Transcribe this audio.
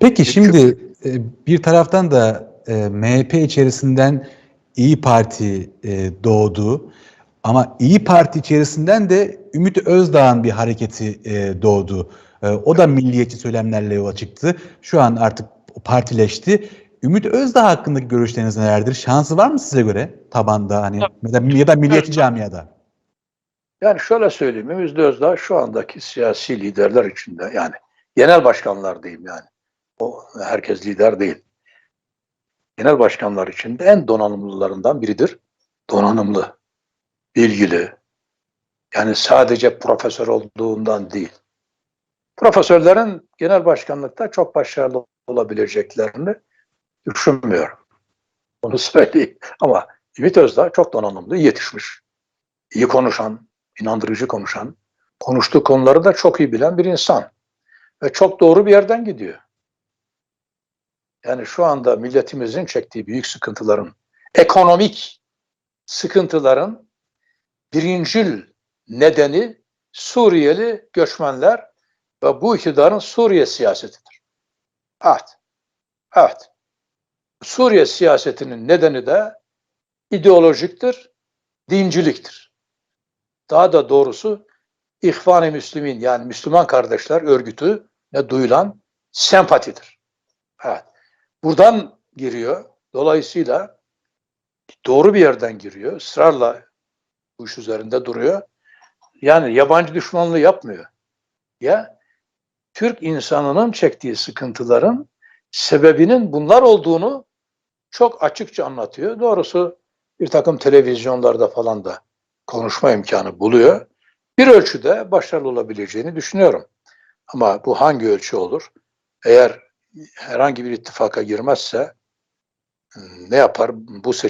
Peki şimdi e, bir taraftan da e, MHP içerisinden İyi Parti e, doğdu. Ama İyi Parti içerisinden de Ümit Özdağ'ın bir hareketi doğdu. O da milliyetçi söylemlerle yola çıktı. Şu an artık partileşti. Ümit Özdağ hakkındaki görüşleriniz nelerdir? Şansı var mı size göre tabanda hani ya da, ya da milliyetçi camiada? Yani şöyle söyleyeyim, Ümit Özdağ şu andaki siyasi liderler içinde yani genel başkanlar diyeyim yani. O herkes lider değil. Genel başkanlar içinde en donanımlılarından biridir. Donanımlı, bilgili. Yani sadece profesör olduğundan değil. Profesörlerin genel başkanlıkta çok başarılı olabileceklerini düşünmüyorum. Onu söyleyeyim. Ama Ümit Özdağ çok donanımlı, yetişmiş. iyi konuşan, inandırıcı konuşan, konuştuğu konuları da çok iyi bilen bir insan. Ve çok doğru bir yerden gidiyor. Yani şu anda milletimizin çektiği büyük sıkıntıların, ekonomik sıkıntıların birincil nedeni Suriyeli göçmenler ve bu iktidarın Suriye siyasetidir. Evet. Evet. Suriye siyasetinin nedeni de ideolojiktir, dinciliktir. Daha da doğrusu İhvan-ı Müslümin yani Müslüman Kardeşler Örgütü ne duyulan sempatidir. Evet. Buradan giriyor. Dolayısıyla doğru bir yerden giriyor. Israrla bu iş üzerinde duruyor. Yani yabancı düşmanlığı yapmıyor. Ya Türk insanının çektiği sıkıntıların sebebinin bunlar olduğunu çok açıkça anlatıyor. Doğrusu bir takım televizyonlarda falan da konuşma imkanı buluyor. Bir ölçüde başarılı olabileceğini düşünüyorum. Ama bu hangi ölçü olur? Eğer herhangi bir ittifaka girmezse ne yapar? Bu seçim